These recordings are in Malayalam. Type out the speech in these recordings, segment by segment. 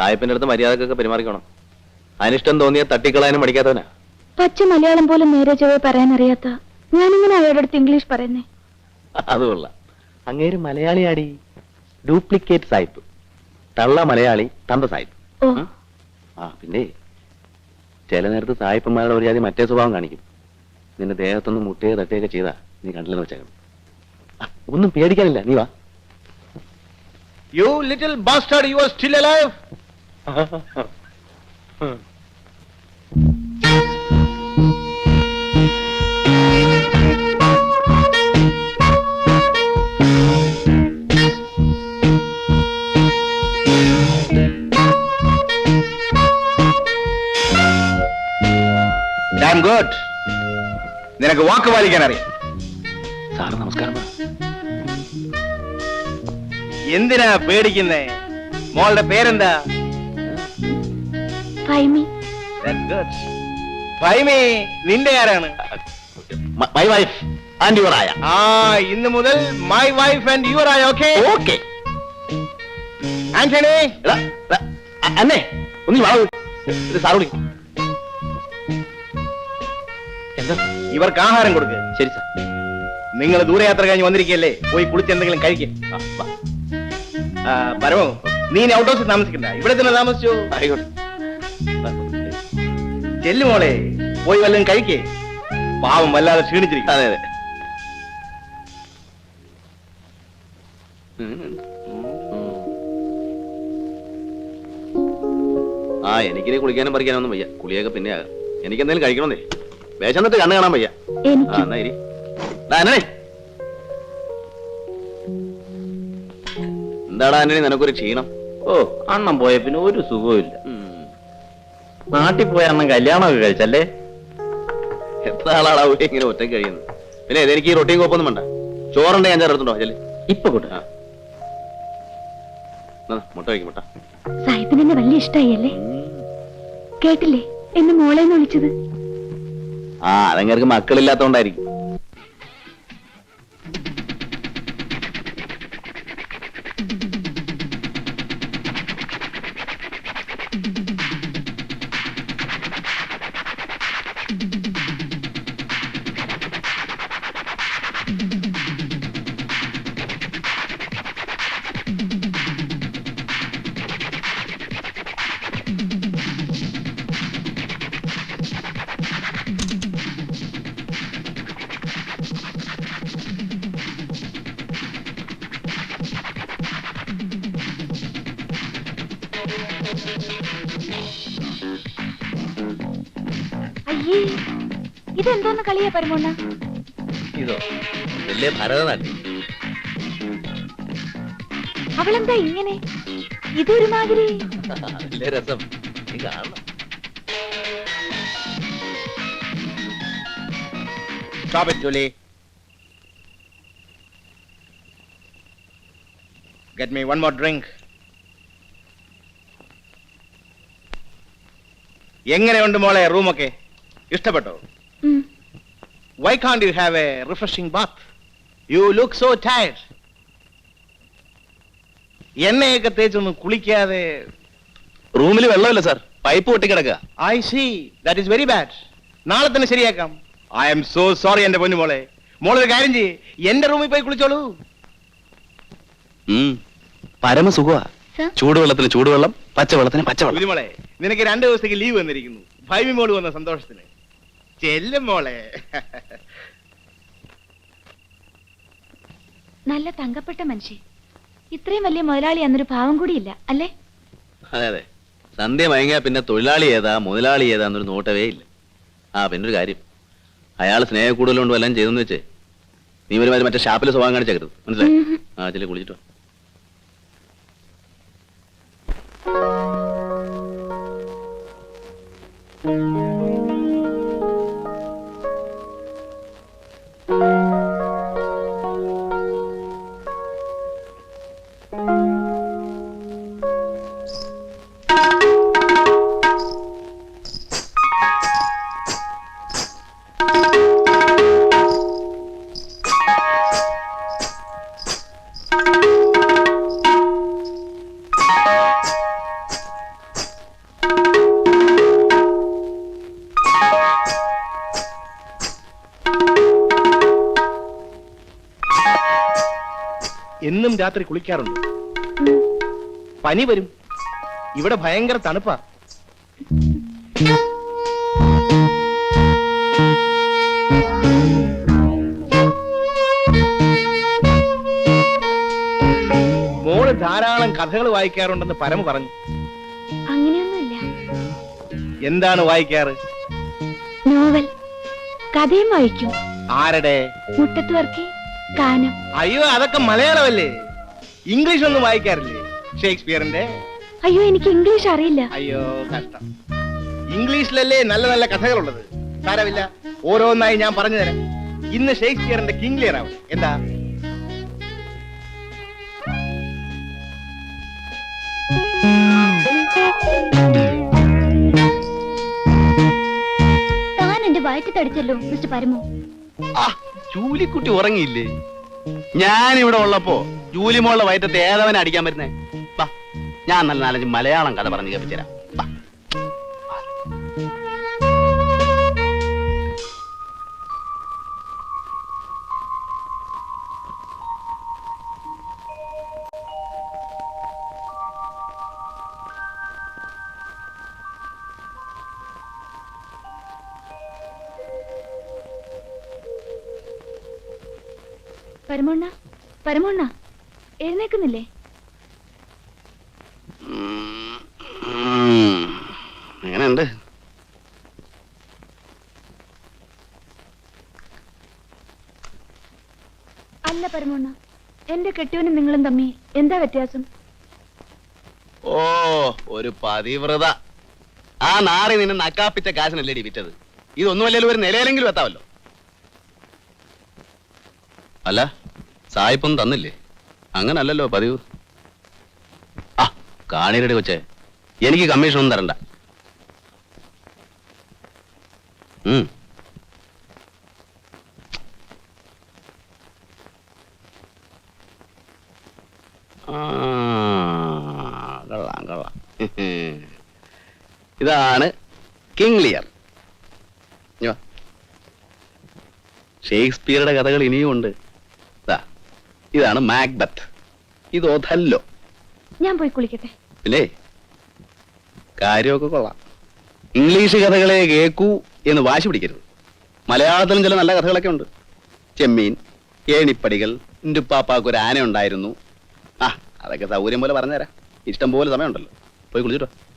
സാഹിബിന്റെ അടുത്ത് മര്യാദക്കൊക്കെ പെരുമാറിക്കണം. അനിഷ്ടം തോന്നിയ തട്ടിക്കളയാനും പഠിക്കാത്തവനാ പച്ച മലയാളം പോലും നേരെ ചൊവ്വേ പറയാൻ അറിയാത്ത ഞാനിങ്ങനെ അയാളുടെ അടുത്ത് ഇംഗ്ലീഷ് പറയുന്നേ. അത് കൊള്ളാം. അങ്ങേര് മലയാളിയാടി. ഡ്യൂപ്ലിക്കേറ്റ് സായിപ്പ്. തള്ള മലയാളി തന്ത സായിപ്പ്. ഓ. ആ പിന്നെ ചില നേരത്ത് സായിപ്പന്മാരുടെ ഒരു ജാതി മറ്റേ സ്വഭാവം കാണിക്കും. നിന്റെ ദേഹത്തൊന്ന് മുട്ടയോ തട്ടുകയൊക്കെ ചെയ്താ നീ കണ്ടില്ലെന്ന് വെച്ചേക്കണം. ആ, ഒന്നും പേടിക്കാനില്ല. നീ വാ. You little bastard, you are still alive? Good. നിനക്ക് വാക്ക് പാലിക്കാൻ അറിയാം. സാറ് നമസ്കാരം. എന്തിനാ പേടിക്കുന്നേ? മോളുടെ പേരെന്താ? ഫൈമി. ഫൈമി നിന്റെ ആരാണ്? മ- വൈഫ് ആൻഡ് യുവർ ആയ ആ ഇന്ന് മുതൽ മൈ വൈഫ് ആൻഡ് യുവർ ആയ ഓക്കെ ഓക്കെ ആന്റണി? എടാ, എടാ, ഒന്ന് വാ. ഇത് സാറ് എന്താ? ഇവർക്ക് ആഹാരം കൊടുക്ക്. ശരി സാർ. നിങ്ങൾ ദൂരയാത്ര കഴിഞ്ഞ് വന്നിരിക്കല്ലേ പോയി കുളിച്ച് എന്തെങ്കിലും കഴിക്കും. പരമോ നീ ഔട്ട് ഹൗസിൽ താമസിക്കണ്ട. ഇവിടെ തന്നെ താമസിച്ചു? ആയിക്കോട്ടെ. ചെല്ലു മോളെ പോയി വല്ലതും കഴിക്കേ. പാവം വല്ലാതെ ക്ഷീണിച്ചിരിക്കും അതെ അതെ. ആ എനിക്കിനി കുളിക്കാനും പറിക്കാനും ഒന്നും വയ്യ. കുളിയൊക്കെ പിന്നെ ആകാം. എനിക്ക് എന്തെങ്കിലും കഴിക്കണമെന്നേ വേഷം എന്നിട്ട് കണ്ണ് കാണാൻ വയ്യ. ആ എനിക്ക് എന്നാ ഇരി. ദാ, അനനെ എന്താടാ ആന്റണി നിനക്കൊരു ക്ഷീണം? ഓ അണ്ണം പോയ പിന്നെ ഒരു സുഖവുമില്ല. ഉം. നാട്ടിൽ പോയ അണ്ണം കല്യാണമൊക്കെ കഴിച്ചല്ലേ? എത്ര ആളാണ് അവിടെ ഇങ്ങനെ ഒറ്റ കഴിയുന്നത്? പിന്നെ എനിക്ക് ഈ റൊട്ടിയും കോപ്പൊന്നും വേണ്ട. ചോറുണ്ടെ ഞാൻ ചേർത്തുണ്ടോ ചെല്ലേ ഇപ്പൊ കൂട്ട. മുട്ട വയ്ക്കും മുട്ട. സാഹിബിന് എന്നെ വലിയ ഇഷ്ടമായി അല്ലേ കേട്ടില്ലേ? എന്നെ മോളേന്ന് വിളിച്ചത്. ആ അതങ്ങൾക്ക് മക്കളില്ലാത്തോണ്ടായിരിക്കും. ഇതെന്തോന്ന് കളിയാ പരമോണ്ണ? ഇതോ വലിയ ഭരതനാട്യം. അവളെന്താ ഇങ്ങനെ? ഇതൊരുമാതിരി. രസം. നീ കാണണം. Stop it, Julie. Get me one more drink. എങ്ങനെയുണ്ട് മോളെ റൂമൊക്കെ? ഇഷ്ടപ്പെട്ടോ? Why can't you have a refreshing bath you look so tired എണ്ണയൊക്കെ തേച്ചൊന്നും കുളിക്കാതെ റൂമിൽ വെള്ളമില്ല sir. Pipe പൊട്ടിക്കിടക്കുക I see that is very bad നാളെ തന്നെ ശരിയാക്കാം. ഐ എം സോ സോറി എന്റെ പൊന്നു മോളെ. മോളൊരു കാര്യം ചെയ്യ്. എന്റെ റൂമിൽ പോയി കുളിച്ചോളൂ. പരമസുഖമാ സർ. ചൂടുവെള്ളത്തിന് ചൂടുവെള്ളം പച്ചവെള്ളത്തിന് പച്ചവെള്ളം. മോളെ നിനക്ക് രണ്ട് ദിവസത്തേക്ക് ലീവ് വന്നിരിക്കുന്നു. ഭൈമി മോൾ വന്ന സന്തോഷത്തിന്. ചെല്ലും മോളെ. നല്ല തങ്കപ്പെട്ട മനുഷ്യൻ. ഇത്രയും വലിയ മുതലാളി അന്നൊരു ഭാവം കൂടിയില്ല അല്ലേ? അതെ അതെ. സന്ധ്യ മയങ്ങിയ പിന്നെ തൊഴിലാളി ഏതാ മുതലാളി ഏതാ എന്നൊരു നോട്ടവേ ഇല്ല. ആ പിന്നെ ഒരു കാര്യം. അയാൾ സ്നേഹ കൂടുതലുകൊണ്ട് വല്ലതും ചെയ്തെന്ന് വെച്ചേ. നീ ഒരു മറ്റേ ഷാപ്പിൽ സ്വഭാവം കാണിച്ചേക്കരുത്. മനസ്സിലായി. ആ ചെല്ലി കുളിച്ചിട്ടോ എന്നും രാത്രി കുളിക്കാറുണ്ട്. പനി വരും. ഇവിടെ ഭയങ്കര തണുപ്പാ. മോൾ ധാരാളം കഥകൾ വായിക്കാറുണ്ടെന്ന് പരമ പറഞ്ഞു. അങ്ങനെയൊന്നുമില്ല. എന്താണ് വായിക്കാറ്? നോവൽ. കഥയും വായിക്കും. ആരുടെ? മുട്ടത്ത് വർക്കി. കാനം അയ്യോ അതൊക്കെ മലയാളമല്ലേ? ഇംഗ്ലീഷ് ഒന്നും വായിക്കാറില്ലേ? ഷേക്സ്പിയറിന്റെ? അയ്യോ എനിക്ക് ഇംഗ്ലീഷ് അറിയില്ല. അയ്യോ കഷ്ടം. ഇംഗ്ലീഷിലല്ലേ നല്ല നല്ല കഥകളുള്ളത്? സാരമില്ല ഓരോന്നായി ഞാൻ പറഞ്ഞു തരാം. ഇന്ന് ഷേക്സ്പിയറിന്റെ കിങ് ലിയർ ആവും എന്താ? താൻ എന്റെ വയറ്റി തടിച്ചല്ലോ മിസ്റ്റർ പരമു? ജൂലിക്കുട്ടി ഉറങ്ങിയില്ലേ? ഞാൻ ഇവിടെ ഉള്ളപ്പോ ജൂലിമോളുടെ വയറ്റത്ത് ഏതവനെ അടിക്കാൻ വാ ഞാൻ നല്ല നാലഞ്ച് മലയാളം കഥ പറഞ്ഞു കേൾപ്പിച്ചുതരാം. പരമോണ്ണ പരമോണ്ണ എഴുന്നേക്കുന്നില്ലേ. എങ്ങനെയുണ്ട്? അല്ല പരമോണ്ണ എന്റെ കെട്ടിയവനും നിങ്ങളും തമ്മി എന്താ വ്യത്യാസം? ഓ ഒരു പതിവ്രത. ആ നാറി നിന്നെ നക്കാപ്പിച്ച കാശിനല്ലേടി വിറ്റത്. ഇതൊന്നുമല്ലല്ലോ ഒരു നിലയിലെങ്കിലും എത്താവല്ലോ അല്ല സായിപ്പൊന്നും തന്നില്ലേ? അങ്ങനല്ലല്ലോ പതിവ്. ആ കാണിരടി കൊച്ചേ എനിക്ക് കമ്മീഷൻ ഒന്നും തരണ്ട. ഇതാണ് കിങ് ലിയർ. ഷേക്സ്പിയറുടെ കഥകൾ ഇനിയും ഉണ്ട് ദാ, ഇതാണ് മാഗ്ബത്ത്. ഇത് ഒഥല്ലോ. ഞാൻ പോയി കുളിക്കട്ടെ. അല്ലേ കാര്യമൊക്കെ കൊള്ളാം. ഇംഗ്ലീഷ് കഥകളെ കേക്കൂ എന്ന് വാശി പിടിക്കരുത്. മലയാളത്തിലും ചില നല്ല കഥകളൊക്കെ ഉണ്ട്. ചെമ്മീൻ ഏണിപ്പടികൾ ഇന്റുപ്പാപ്പാക്ക് ഒരു ആന ഉണ്ടായിരുന്നു. ആ അതൊക്കെ സൗകര്യം പോലെ പറഞ്ഞുതരാം. ഇഷ്ടം പോലെ സമയമുണ്ടല്ലോ. പോയി കുളിച്ചിട്ടോ?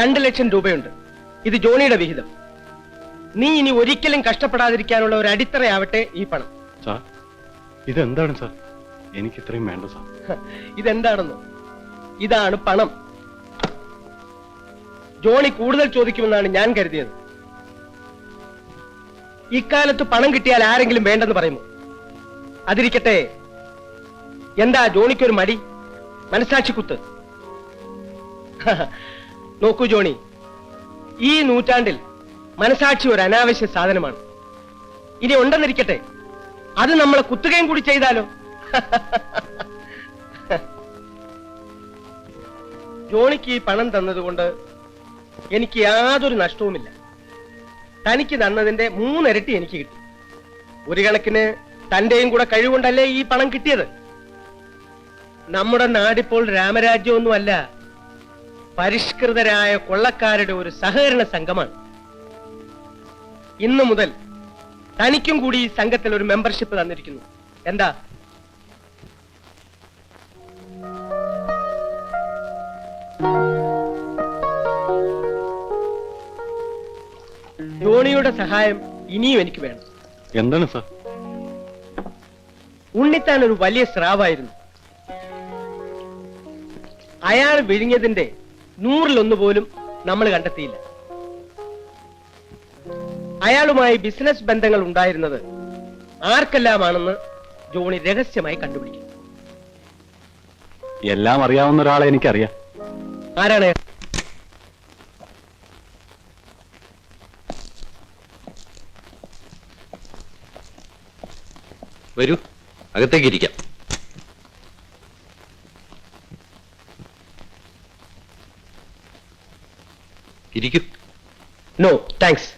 രണ്ട് ലക്ഷം രൂപയുണ്ട്. ഇത് ജോണിയുടെ വിഹിതം. നീ ഇനി ഒരിക്കലും കഷ്ടപ്പെടാതിരിക്കാനുള്ള ഒരു അടിത്തറയാവട്ടെ ഈ പണം. സാർ ഇതെന്താണ് സാർ? എനിക്ക് ഇത്രയും വേണ്ട സാർ. ഇതെന്താണെന്ന്? ഇതാണ് പണം. ജോണി കൂടുതൽ ചോദിക്കുമെന്നാണ് ഞാൻ കരുതിയത്. ഇക്കാലത്ത് പണം കിട്ടിയാൽ ആരെങ്കിലും വേണ്ടെന്ന് പറയുമോ? അതിരിക്കട്ടെ. എന്താ ജോണിക്കൊരു മടി? മനസാക്ഷി കുത്ത്. നോക്കൂ ജോണി. ഈ നൂറ്റാണ്ടിൽ മനസാക്ഷി ഒരു അനാവശ്യ സാധനമാണ്. ഇനി ഉണ്ടെന്നിരിക്കട്ടെ. അത് നമ്മളെ കുത്തുകയും കൂടി ചെയ്താലോ? ജോണിക്ക് ഈ പണം തന്നതുകൊണ്ട് എനിക്ക് യാതൊരു നഷ്ടവുമില്ല. തനിക്ക് തന്നതിന്റെ മൂന്നിരട്ടി എനിക്ക് കിട്ടി. ഒരു കണക്കിന് തന്റെയും കൂടെ കഴിവുകൊണ്ടല്ലേ ഈ പണം കിട്ടിയത്? നമ്മുടെ നാടിപ്പോൾ രാമരാജ്യമൊന്നുമല്ല. പരിഷ്കൃതരായ കൊള്ളക്കാരുടെ ഒരു സഹകരണ സംഘമാണ്. ഇന്നു മുതൽ തനിക്കും കൂടി ഈ സംഘത്തിൽ ഒരു മെമ്പർഷിപ്പ് തന്നിരിക്കുന്നു. എന്താ? ധോണിയുടെ സഹായം ഇനിയും എനിക്ക് വേണം. എന്താണ് സാർ? ഉണ്ണിത്താൻ ഒരു വലിയ സ്രാവായിരുന്നു. അയാൾ വിഴിഞ്ഞതിന്റെ നൂറിലൊന്ന് പോലും നമ്മൾ കണ്ടെത്തിയില്ല. അയാളുമായി ബിസിനസ് ബന്ധങ്ങൾ ഉണ്ടായിരുന്നത് ആർക്കെല്ലാമാണെന്ന് ജോണി രഹസ്യമായി കണ്ടുപിടിക്കും. എല്ലാം അറിയാവുന്ന ഒരാളെ എനിക്കറിയാം. ആരാണ്? വരൂ അകത്തേക്ക് ഇരിക്കാം. ഇരിക്കൂ. നോ താങ്ക്സ്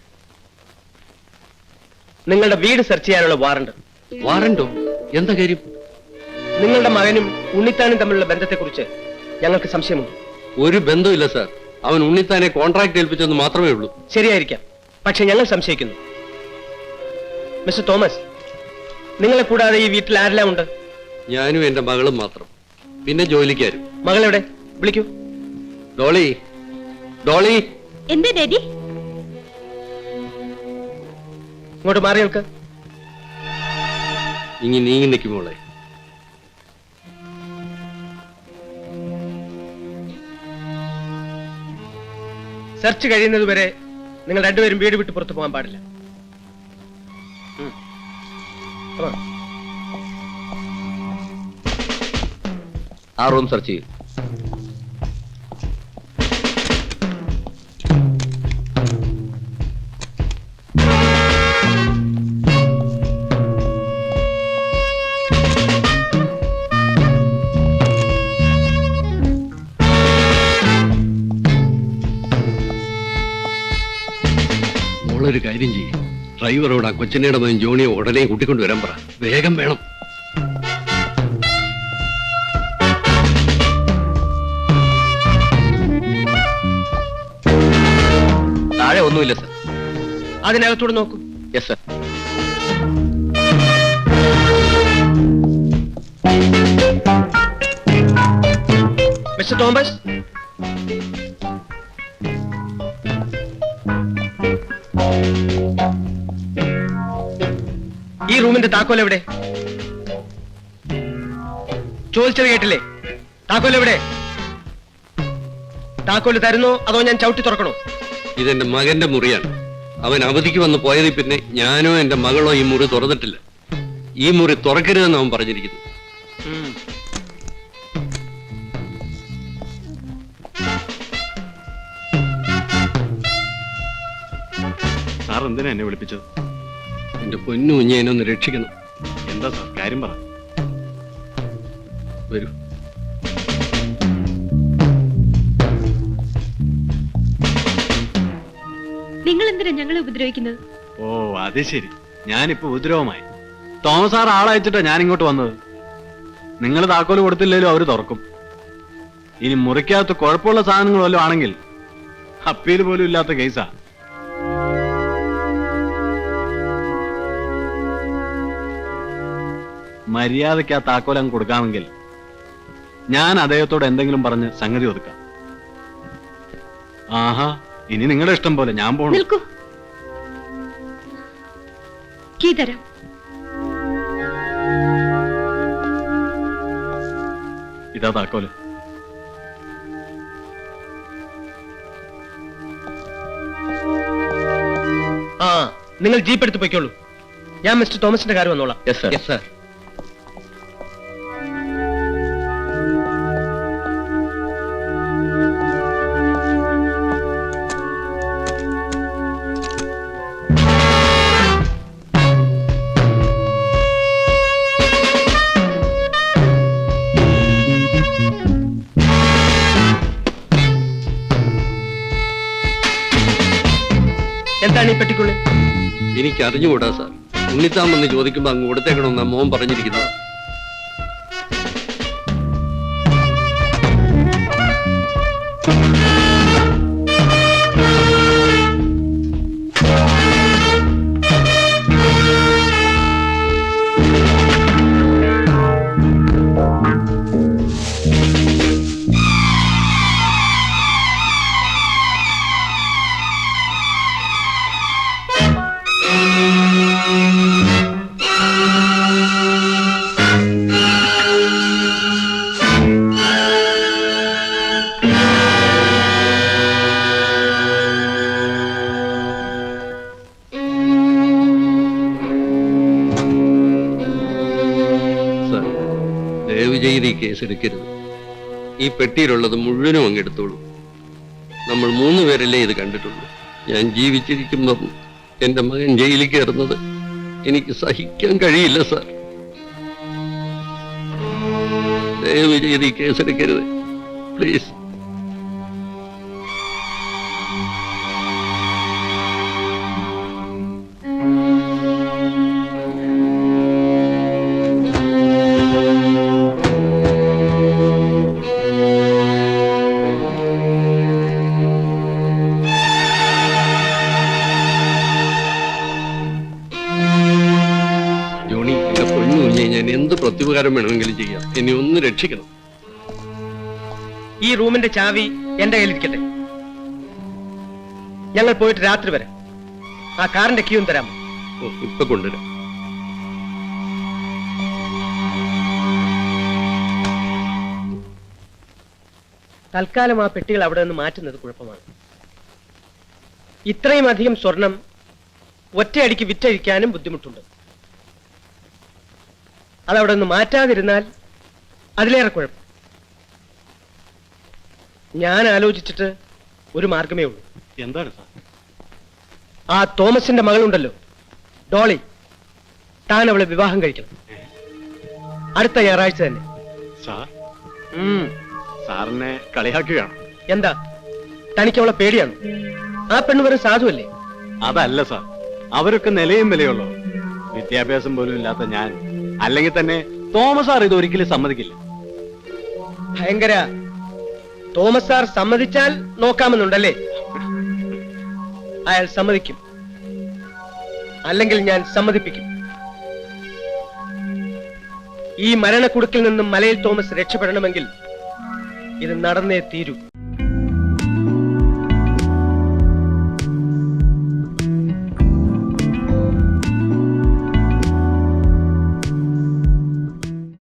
നിങ്ങളുടെ വീട് സെർച്ച് ചെയ്യാനുള്ള വാറണ്ട് വാറണ്ടോ എന്താ കാര്യം? നിങ്ങളുടെ മകനും ഉണ്ണിത്താനും തമ്മിലുള്ള ബന്ധത്തെക്കുറിച്ച് ഞങ്ങൾക്ക് സംശയമുണ്ട്. ഒരു ബന്ധമില്ല സാർ അവൻ ഉണ്ണിത്താനെ കോൺട്രാക്ട് ഏൽപ്പിച്ചെന്ന് മാത്രമേ ഉള്ളൂ. ശരിയായിരിക്കാം. പക്ഷെ ഞങ്ങൾ സംശയിക്കുന്നു. മിസ്റ്റർ തോമസ് നിങ്ങളെ കൂടാതെ ഈ വീട്ടിൽ ആരെല്ലാം ഉണ്ട്? ഞാനും എന്റെ മകളും മാത്രം. പിന്നെ ജോലിക്കാരും. മകളെവിടെ? വിളിക്കൂ. ഡോളി. ഡോളി. എന്താ ഡാഡി ഇങ്ങോട്ട് മാറി നിൽക്ക്. ഇനി നീങ്ങി നിൽക്കുമോളെ സെർച്ച് കഴിയുന്നത് വരെ നിങ്ങൾ രണ്ടുപേരും വീട് വിട്ട് പുറത്തു പോകാൻ പാടില്ല. ആ റൂം സെർച്ച് ചെയ്യൂ. ഡ്രൈവറോട് ആ കൊച്ചിനയുടെ മകൻ ജോണിയെ ഉടനെ കൂട്ടിക്കൊണ്ട് വരാൻ പറ. വേഗം വേണം. താഴെ ഒന്നുമില്ല സർ. അതിനകത്തൂടെ നോക്കൂ. Yes sir mister Thomas? റൂമിന്റെ താക്കോൽ എവിടെ? ചോദിച്ചത് കേട്ടില്ലേ? താക്കോൽ എവിടെ? താക്കോൽ തരുന്നോ അതോ ഞാൻ ചവിട്ടി തുറക്കണോ? ഇതെന്റെ മകന്റെ മുറിയാണ്. അവൻ അവധിക്ക് വന്ന് പോയതിൽ പിന്നെ ഞാനോ എന്റെ മകളോ ഈ മുറി തുറന്നിട്ടില്ല. ഈ മുറി തുറക്കരുതെന്ന് അവൻ പറഞ്ഞിരിക്കുന്നു. സാർ എന്തിനാ എന്നെ വിളിപ്പിച്ചത്? എന്റെ പൊന്നു കുഞ്ഞെ എന്നെ ഒന്ന് രക്ഷിക്കണം. എന്താ സാർ? കാര്യം പറ. വരൂ. നിങ്ങൾ എന്തിനാ ഞങ്ങളെ ഉപദ്രവിക്കുന്നത്? ഓ അത് ശരി. ഞാനിപ്പോ ഉപദ്രവമായി. തോമസ് സാർ ആളയച്ചിട്ടാ ഞാൻ ഇങ്ങോട്ട് വന്നത്. നിങ്ങൾ താക്കോൽ കൊടുത്തില്ലേലും അവർ തുറക്കും. ഇനി മുറിക്കകത്ത് കുഴപ്പമുള്ള സാധനങ്ങൾ വല്ലതും ആണെങ്കിൽ അപ്പീൽ പോലും ഇല്ലാത്ത കേസാ. മര്യാദയ്ക്ക് ആ താക്കോൽ അങ്ങ് കൊടുക്കാമെങ്കിൽ ഞാൻ അദ്ദേഹത്തോട് എന്തെങ്കിലും പറഞ്ഞ് സംഗതി ഒതുക്കാം. ആഹാ ഇനി നിങ്ങളുടെ ഇഷ്ടം പോലെ ഞാൻ പോണു. നിൽക്കൂ. കീ തരാം ഇതാ താക്കോൽ. ആ നിങ്ങൾ ജീപ്പ് എടുത്ത് പൊയ്ക്കോളൂ. ഞാൻ മിസ്റ്റർ തോമസിന്റെ കാര്യം വന്നോളാം. യെസ് സർ യെസ് സാർ എന്താണ് എനിക്ക് അറിഞ്ഞുകൂടാ സാർ. ഉണ്ണിത്താമെന്ന് ചോദിക്കുമ്പോ അങ്ങ് കൊടുത്തേക്കണമെന്നാ മോൻ പറഞ്ഞിരിക്കുന്നത്. ഈ പെട്ടിയിലുള്ളത് മുഴുവനും അങ്ങ് എടുത്തോളൂ. നമ്മൾ മൂന്ന് പേരല്ലേ ഇത് കണ്ടിട്ടുള്ളൂ. ഞാൻ ജീവിച്ചിരിക്കുമ്പം എന്റെ മകൻ ജയിലിൽ കയറുന്നത് എനിക്ക് സഹിക്കാൻ കഴിയില്ല സാർ. ദയവ് ചെയ്ത് ഈ കേസെടുക്കരുത്. പ്ലീസ്. പ്രത്യുപകാരം വേണമെങ്കിലും ചെയ്യാം. എന്നെ ഒന്ന് രക്ഷിക്കണം. ഈ റൂമിന്റെ ചാവി എന്റെ കയ്യിലിരിക്കട്ടെ. ഞങ്ങൾ പോയിട്ട് രാത്രി വരെ. ആ കാറിന്റെ ക്യൂം തരാമോ? ഓ, ഇപ്പൊ കൊണ്ടുവരാം. തൽക്കാലം ആ പെട്ടികൾ അവിടെ നിന്ന് മാറ്റുന്നത് കുഴപ്പമാണ്. ഇത്രയും അധികം സ്വർണം ഒറ്റയടിക്ക് വിറ്റഴിക്കാനും ബുദ്ധിമുട്ടുണ്ട്. അതവിടെ നിന്ന് മാറ്റാതിരുന്നാൽ അതിലേറെ കുഴപ്പം. ഞാൻ ആലോചിച്ചിട്ട് ഒരു മാർഗമേ ഉള്ളൂ. എന്താണ് സാർ? ആ തോമസിന്റെ മകളുണ്ടല്ലോ ഡോളി. താൻ അവളെ വിവാഹം കഴിക്കണം. അടുത്ത ഞായറാഴ്ച തന്നെ. സാർ. സാറിനെ കളിയാക്കുകയാണ്. എന്താ? തനിക്ക് അവളെ പേടിയാണ്. ആ പെണ്ണ് വെറും സാധുവല്ലേ? അതല്ല സാർ. അവരൊക്കെ നിലയും വിലയുള്ളൂ വിദ്യാഭ്യാസം പോലും ഇല്ലാത്ത ഞാൻ അല്ലെങ്കിൽ തന്നെ തോമസ് സാർ ഇത് ഒരിക്കലും സമ്മതിക്കില്ല. ഭയങ്കര. തോമസ് സാർ സമ്മതിച്ചാൽ നോക്കാമെന്നുണ്ടല്ലേ? അയാൾ സമ്മതിക്കും. അല്ലെങ്കിൽ ഞാൻ സമ്മതിപ്പിക്കും. ഈ മരണക്കുടുക്കിൽ നിന്നും മലയിൽ തോമസ് രക്ഷപ്പെടണമെങ്കിൽ ഇത് നടന്നേ തീരൂ.